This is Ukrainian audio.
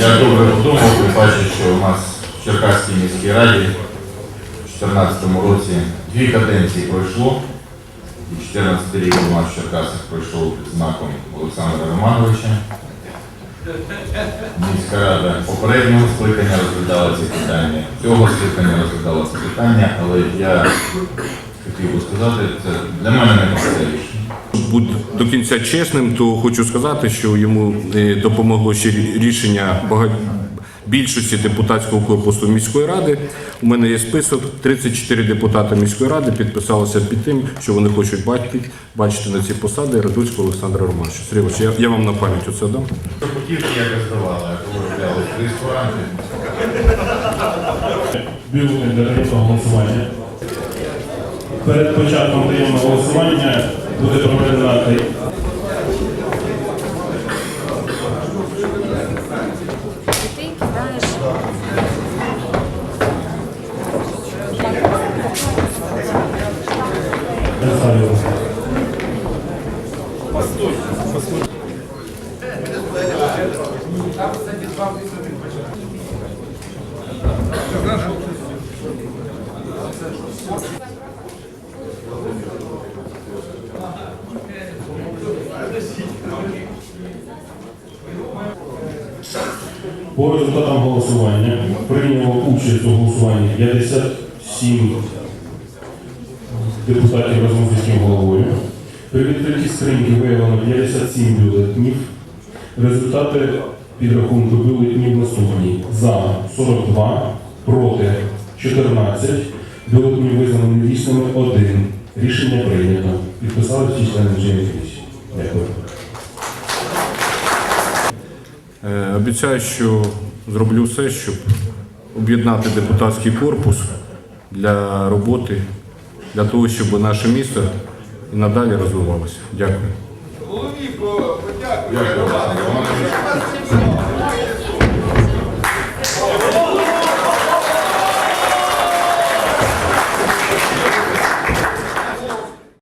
Я добре подумав, тим паче, що у нас в Черкаській міській раді в 2014 році дві каденції пройшло. І 14 рік у нас в Черкасах пройшов під знаком Олександра Романовича. Міська рада попереднього скликання розглядала ці питання, цього скликання розглядала ці питання, але я хотів би сказати, це для мене не просте. Будь до кінця чесним, то хочу сказати, що йому е, допомогло ще рішення багать... більшості депутатського корпусу міської ради. У мене є список. 34 депутати міської ради підписалися під тим, що вони хочуть бачити, бачити на ці посади Радульського Олександра Романовича. Сергій Іванович, я, я вам на пам'ять оце дам. Що хотів, я роздавали, коли взяли в ресторанти. бюлетень голосування. Перед початком таємного голосування буде проведена По результатам голосування прийняло участь у голосуванні 57 депутатів разом з міським головою. При відкритті скриньки виявлено 57 бюлетнів. Результати підрахунку бюлетнів наступні. За 42, проти 14, бюлетні визнано недійсними 1. Рішення прийнято. Підписали всі члени комісії. Обіцяю, що зроблю все, щоб об'єднати депутатський корпус для роботи, для того, щоб наше місто і надалі розвивалося. Дякую. Дякую.